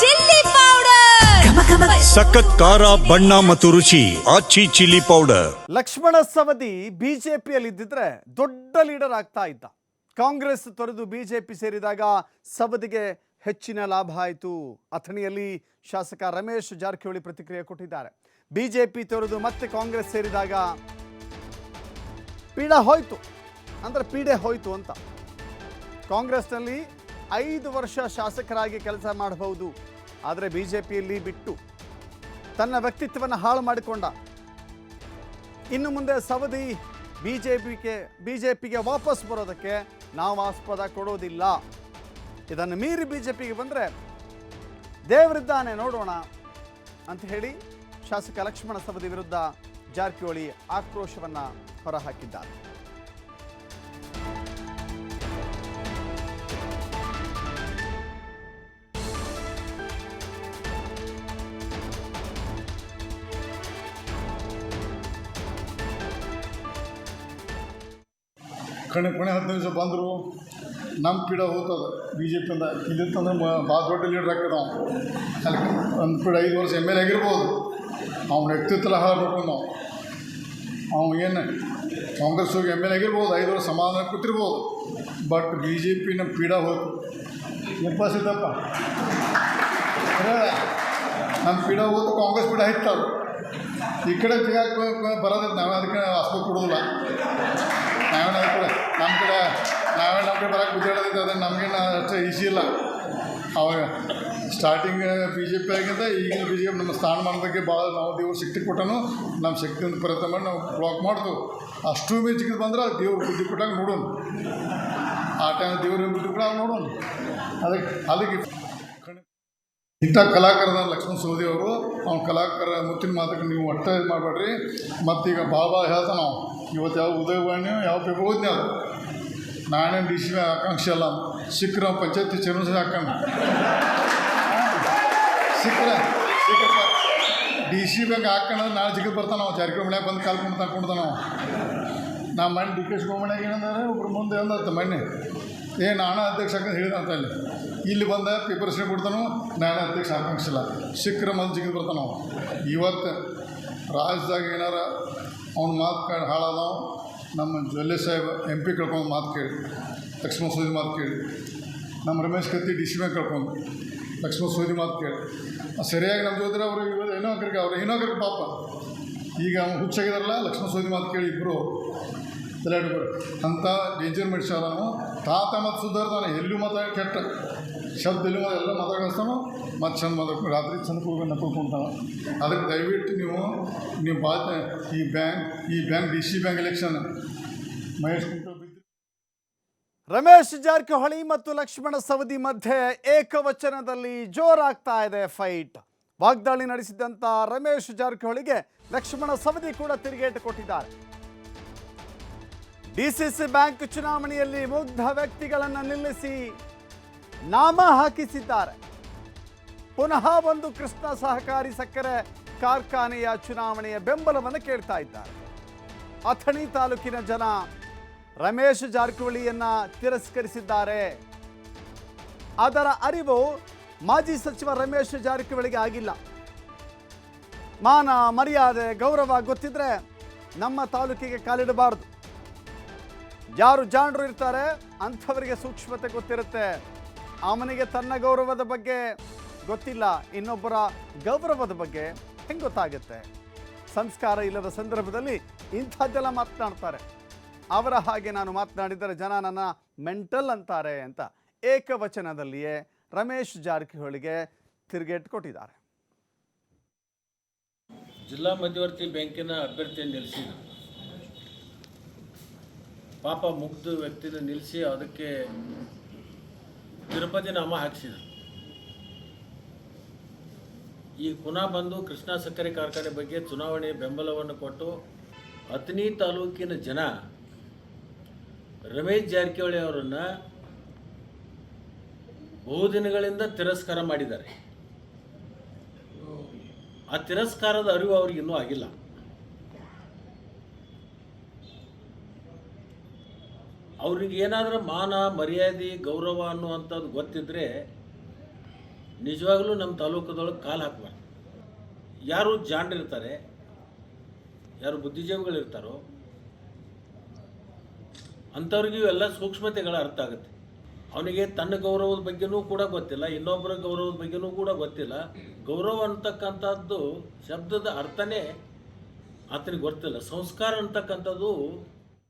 Chilli powder. ಸಖತ್ ಖಾರ ಬಣ್ಣ ಮತ್ತು ರುಚಿ ಆಚಿ ಚಿಲ್ಲಿ ಪೌಡರ್. ಲಕ್ಷ್ಮಣ ಸವದಿ ಬಿಜೆಪಿಯಲ್ಲಿ ಇದ್ದಿದ್ರೆ ದೊಡ್ಡ ಲೀಡರ್ ಆಗ್ತಾ ಇದ್ದ. ಕಾಂಗ್ರೆಸ್ ತೊರೆದು ಬಿಜೆಪಿ ಸೇರಿದಾಗ ಸವದಿಗೆ ಹೆಚ್ಚಿನ ಲಾಭ ಆಯಿತು. ಅಥಣಿಯಲ್ಲಿ ಶಾಸಕ ರಮೇಶ್ ಜಾರಕಿಹೊಳಿ ಪ್ರತಿಕ್ರಿಯೆ ಕೊಟ್ಟಿದ್ದಾರೆ. ಬಿಜೆಪಿ ತೊರೆದು ಮತ್ತೆ ಕಾಂಗ್ರೆಸ್ ಸೇರಿದಾಗ ಪೀಡ ಹೋಯ್ತು. ಅಂದ್ರೆ ಪೀಡೆ ಹೋಯ್ತು ಅಂತ. ಕಾಂಗ್ರೆಸ್ನಲ್ಲಿ ಐದು ವರ್ಷ ಶಾಸಕರಾಗಿ ಕೆಲಸ ಮಾಡಬಹುದು. ಆದರೆ ಬಿ ಜೆ ಪಿಯಲ್ಲಿ ಬಿಟ್ಟು ತನ್ನ ವ್ಯಕ್ತಿತ್ವವನ್ನು ಹಾಳು ಮಾಡಿಕೊಂಡ. ಇನ್ನು ಮುಂದೆ ಸವದಿ ಬಿ ಜೆ ಪಿಗೆ ಬಿ ಜೆ ಪಿಗೆ ವಾಪಸ್ ಬರೋದಕ್ಕೆ ನಾವು ಆಸ್ಪದ ಕೊಡೋದಿಲ್ಲ. ಇದನ್ನು ಮೀರಿ ಬಿ ಜೆ ಪಿಗೆ ಬಂದರೆ ದೇವರಿದ್ದಾನೆ ನೋಡೋಣ ಅಂತ ಹೇಳಿ ಶಾಸಕ ಲಕ್ಷ್ಮಣ ಸವದಿ ವಿರುದ್ಧ ಜಾರಕಿಹೊಳಿ ಆಕ್ರೋಶವನ್ನು ಹೊರಹಾಕಿದ್ದಾರೆ. ಕಣೆ ಕೊನೆ ಹತ್ತು ದಿವಸ ಬಂದರು ನಮ್ಮ ಪೀಡ ಹೋಗ್ತದೆ. ಬಿ ಜೆ ಪಿಯಿಂದ ಇಲ್ಲಿತ್ತಂದ್ರೆ ಮ ಭಾಳ ದೊಡ್ಡ ಲೀಡ್ರ್ ಆಗ್ತದೆ ನಾವು ಅಲ್ಲಿ ಒಂದು ಪೀಡ ಐದು ವರ್ಷ ಎಂ ಎಲ್ ಎ ಆಗಿರ್ಬೋದು. ಅವ್ನ ವ್ಯಕ್ತಿತ್ವ ಹಾಳಬೇಕು ನಾವು ಅವ್ನು. ಏನು, ಕಾಂಗ್ರೆಸ್ ಹೋಗಿ ಎಂ ಎಲ್ ಎ ಆಗಿರ್ಬೋದು, ಐದು ವರ್ಷ ಸಮಾಧಾನ ಕೂತಿರ್ಬೋದು ಬಟ್ ಬಿ ಜೆ ಪಿನ ಪೀಡ ಹೋಯ್ತು. ಎಪ್ಪ ಸಿದ್ದಪ್ಪ. ನಮ್ಮ ಪೀಡ ಹೋಯ್ತು, ಕಾಂಗ್ರೆಸ್ ಪೀಡ ಹಿತ್ತದು ಈ ಕಡೆ ಸಿಗಾಕ ಬರೋದಕ್ಕೆ ನಾವೇ, ಅದಕ್ಕೆ ಆಸ್ಪತ್ರೆ ಕೊಡೋದಿಲ್ಲ. ನಾವೇ ನಮ್ಮ ಕಡೆ ನಮ್ಮ ಕಡೆ, ನಾವೇ ನಮ್ಮ ಕಡೆ ಬರೋಕೆ ಬಿದ್ದಾಡೋದಿತ್ತು ಅದನ್ನು ನಮಗೇನು ಅಷ್ಟು ಈಸಿ ಇಲ್ಲ. ಅವಾಗ ಸ್ಟಾರ್ಟಿಂಗ್ ಬಿ ಜೆ ಪಿ ಆಗಿಂದ ಈಗಿನ ಬಿ ಜೆ ಪಿ ನಮ್ಮ ಸ್ಥಾನಮಾನದಕ್ಕೆ ಭಾಳ ನಾವು ದೇವ್ರು ಶಕ್ತಿ ಕೊಟ್ಟನು ನಮ್ಮ ಶಕ್ತಿಯಿಂದ ಪ್ರಯತ್ನ ಮಾಡಿ ನಾವು ಬ್ಲಾಕ್ ಮಾಡ್ತು. ಅಷ್ಟು ಮೆಚ್ಚಿಗೆ ಬಂದ್ರೆ ದೇವ್ರ ಬುದ್ಧಿ ಕೊಟ್ಟಾಗ ನೋಡೋಣ ಆ ಟೈಮ್ ದೇವ್ರ ಬುದ್ಧಿ ಕೊಟ್ಟಾಗ ನೋಡೋಣ ಅದಕ್ಕೆ ಅದಕ್ಕೆ ಇಂಥ ಕಲಾಕಾರದ ಲಕ್ಷ್ಮಣ ಸೋದಿ ಅವರು, ಅವ್ನ ಕಲಾಕಾರ ಮುತ್ತಿನ ಮಾತಕ್ಕೆ ನೀವು ಒಟ್ಟು ಇದು ಮಾಡಬೇಡ್ರಿ. ಮತ್ತೀಗ ಬಾಬಾ ಹೇಳ್ತಾ ನಾವು ಇವತ್ತು ಯಾವ ಉದಯವಾಣಿ ಯಾವ ಪೇಪರ್ ಓದ್ನಿ ಅದು? ನಾನೇ ಡಿ ಸಿ ಆಕಾಂಕ್ಷೆ ಅಲ್ಲ ಸಿಕ್ಕರ ಪಂಚಾಯತಿ ಚೇರ್ಮನ್ ಹಾಕಣ ಸಿಕ್ಕರ ಸಿಕ್ಕ ಡಿ ಸಿ ಬ್ಯಾಂಕ್ ಹಾಕೋಣ ನಾಳೆ ಜಿಗಿದು ಬರ್ತಾನೆ ನಾವು ಜಾರಕಿಹೊಳಿ ಮನ್ಯಾಗ ಬಂದು ಕಾಲ್ಕೊಂಡು ತಗೊಂಡ್ತಾನ ನಾವು ನಾ ಮಣ್ಣು ಡಿ ಕೆ ಶಿವಮಣ್ಯಾಗ ಏನಂದ್ರೆ, ಒಬ್ರು ಮುಂದೆ ಅಂದ ಮಣ್ಣೆ. ಏ, ನಾನು ಅಧ್ಯಕ್ಷ ಹಾಕಂತ ಹೇಳಿದಂತ ಅಲ್ಲಿ. ಇಲ್ಲಿ ಬಂದ ಪೇಪರ್ ಕೊಡ್ತಾನೋ ನಾನು ಅಧ್ಯಕ್ಷ ಆಕಾಂಕ್ಷಿಲ್ಲ ಸಿಕ್ಕರೆ ಮಂದಿ ಜಿಗಿದು ಬರ್ತಾನ ಇವತ್ತು ರಾಜ್ಯದಾಗ ಏನಾರ ಅವ್ನ ಮಾತು ಕೇಳಿ ಹಾಳಾದವು ನಮ್ಮ ಜೊಲ್ಲೆ ಸಾಹೇಬ್ ಎಂ ಪಿ ಕಳ್ಕೊಂಡು ಮಾತು ಕೇಳಿ, ಲಕ್ಷ್ಮಣ ಸೋದಿ ಮಾತು ಕೇಳಿ, ನಮ್ಮ Ramesh Katti D C bank ಕಳ್ಕೊಂಡು ಲಕ್ಷ್ಮಣ ಸೋದಿ ಮಾತು ಕೇಳಿ. ಸರಿಯಾಗಿ ನಮ್ಮ ಜೊತೆ ಅವರು ಇವರು ಏನೋ ಕರಿಗೆ ಅವ್ರು ಏನೋ ಕರಿಗೆ ಪಾಪ. ಈಗ ಅವ್ನು ಹುಚ್ಚಾಗಿದಾರಲ್ಲ, ಲಕ್ಷ್ಮಣ ಸೋದಿ ಮಾತು ಕೇಳಿ ಇಬ್ಬರು ಅಂಥ ಡೇಂಜರ್ ಮನುಷ್ಯ ಅದಾನು. ತಾತ ಮತ್ತು ಸುಧಾರ್ತಾನೆ ಎಲ್ಲೂ ಮತ ಕೆಟ್ಟ. ಶಬ್ದ ಎಲ್ಲೂ ಮತ ಎಲ್ಲ ಮಾತಾಡಿಸ್ತಾನು. ಮತ್ತು ಚಂದ ಮಾತಾಡ್ಕೊಂಡು ರಾತ್ರಿ ಚಂದ ಹೋಗಿ ಕೂತ್ಕೊಂತಾನ ಅದಕ್ಕೆ ದಯವಿಟ್ಟು ನೀವು ನೀವು ಬಾತ ಈ ಬ್ಯಾಂಕ್ ಈ bank D C bank election. Mahesh Ramesh Jarkiholi ಮತ್ತು ಲಕ್ಷ್ಮಣ ಸವದಿ ಮಧ್ಯೆ ಏಕವಚನದಲ್ಲಿ ಜೋರಾಗ್ತಾ ಇದೆ ಫೈಟ್. ವಾಗ್ದಾಳಿ ನಡೆಸಿದಂಥ ರಮೇಶ್ ಜಾರಕಿಹೊಳಿಗೆ ಲಕ್ಷ್ಮಣ ಸವದಿ ಕೂಡ ತಿರುಗೇಟು ಕೊಟ್ಟಿದ್ದಾರೆ. ಡಿಸಿಸಿ ಬ್ಯಾಂಕ್ ಚುನಾವಣೆಯಲ್ಲಿ ಮುಗ್ಧ ವ್ಯಕ್ತಿಗಳನ್ನು ನಿಲ್ಲಿಸಿ ನಾಮ ಹಾಕಿಸಿದ್ದಾರೆ. ಪುನಃ ಒಂದು ಕೃಷ್ಣ ಸಹಕಾರಿ ಸಕ್ಕರೆ ಕಾರ್ಖಾನೆಯ ಚುನಾವಣೆಯ ಬೆಂಬಲವನ್ನು ಕೇಳ್ತಾ ಇದ್ದಾರೆ. ಅಥಣಿ ತಾಲೂಕಿನ ಜನ ರಮೇಶ್ ಜಾರಕಿಹೊಳಿಯನ್ನ ತಿರಸ್ಕರಿಸಿದ್ದಾರೆ. ಅದರ ಅರಿವು ಮಾಜಿ ಸಚಿವ ರಮೇಶ್ ಜಾರಕಿಹೊಳಿಗೆ ಆಗಿಲ್ಲ. ಮಾನ ಮರ್ಯಾದೆ ಗೌರವ ಗೊತ್ತಿದ್ರೆ ನಮ್ಮ ತಾಲೂಕಿಗೆ ಕಾಲಿಡಬಾರದು. ಯಾರು ಜಾಣರು ಇರ್ತಾರೆ ಅಂಥವರಿಗೆ ಸೂಕ್ಷ್ಮತೆ ಗೊತ್ತಿರುತ್ತೆ. ಅವನಿಗೆ ತನ್ನ ಗೌರವದ ಬಗ್ಗೆ ಗೊತ್ತಿಲ್ಲ, ಇನ್ನೊಬ್ಬರ ಗೌರವದ ಬಗ್ಗೆ ಹೆಂಗೆ ಗೊತ್ತಾಗುತ್ತೆ? ಸಂಸ್ಕಾರ ಇಲ್ಲದ ಸಂದರ್ಭದಲ್ಲಿ ಇಂಥದ್ದೆಲ್ಲ ಮಾತನಾಡ್ತಾರೆ. ಅವರ ಹಾಗೆ ನಾನು ಮಾತನಾಡಿದರೆ ಜನ ನನ್ನ ಮೆಂಟಲ್ ಅಂತಾರೆ ಅಂತ ಏಕವಚನದಲ್ಲಿಯೇ ರಮೇಶ್ ಜಾರಕಿಹೊಳಿಗೆ ತಿರುಗೇಟ್ ಕೊಟ್ಟಿದ್ದಾರೆ. ಜಿಲ್ಲಾ ಮಧ್ಯವರ್ತಿ ಬ್ಯಾಂಕಿನ ಅಭ್ಯರ್ಥಿಯನ್ನು ನಿಲ್ಲಿಸಿದ್ರು. ಪಾಪ ಮುಗ್ಧ ವ್ಯಕ್ತಿನ ನಿಲ್ಲಿಸಿ ಅದಕ್ಕೆ ತಿರುಪತಿ ನಾಮ ಹಾಕಿಸಿದರು. ಈ ಪುನಃ ಬಂದು ಕೃಷ್ಣ ಸಕ್ಕರೆ ಕಾರ್ಖಾನೆ ಬಗ್ಗೆ ಚುನಾವಣೆ ಬೆಂಬಲವನ್ನು ಕೊಟ್ಟು ಅತ್ನಿ ತಾಲೂಕಿನ ಜನ ರಮೇಶ್ ಜಾರಕಿಹೊಳಿ ಅವರನ್ನು ಬಹುದಿನಗಳಿಂದ ತಿರಸ್ಕಾರ ಮಾಡಿದ್ದಾರೆ. ಆ ತಿರಸ್ಕಾರದ ಅರಿವು ಅವ್ರಿಗೆ ಇನ್ನೂ ಆಗಿಲ್ಲ. ಅವ್ರಿಗೆ ಏನಾದರೂ ಮಾನ, ಮರ್ಯಾದೆ, ಗೌರವ ಅನ್ನುವಂಥದ್ದು ಗೊತ್ತಿದ್ದರೆ ನಿಜವಾಗ್ಲೂ ನಮ್ಮ ತಾಲೂಕದೊಳಗೆ ಕಾಲು ಹಾಕಬಾರ್ದು. ಯಾರು ಜಾಣರಿರ್ತಾರೆ ಯಾರು ಬುದ್ಧಿಜೀವಿಗಳಿರ್ತಾರೋ ಅಂಥವ್ರಿಗೂ ಎಲ್ಲ ಸೂಕ್ಷ್ಮತೆಗಳ ಅರ್ಥ ಆಗುತ್ತೆ. ಅವನಿಗೆ ತನ್ನ ಗೌರವದ ಬಗ್ಗೆನೂ ಕೂಡ ಗೊತ್ತಿಲ್ಲ, ಇನ್ನೊಬ್ಬರ ಗೌರವದ ಬಗ್ಗೆನೂ ಕೂಡ ಗೊತ್ತಿಲ್ಲ. ಗೌರವ ಅಂತಕ್ಕಂಥದ್ದು ಶಬ್ದದ ಅರ್ಥನೇ ಆತನಿಗೆ ಗೊತ್ತಿಲ್ಲ. ಸಂಸ್ಕಾರ ಅಂತಕ್ಕಂಥದ್ದು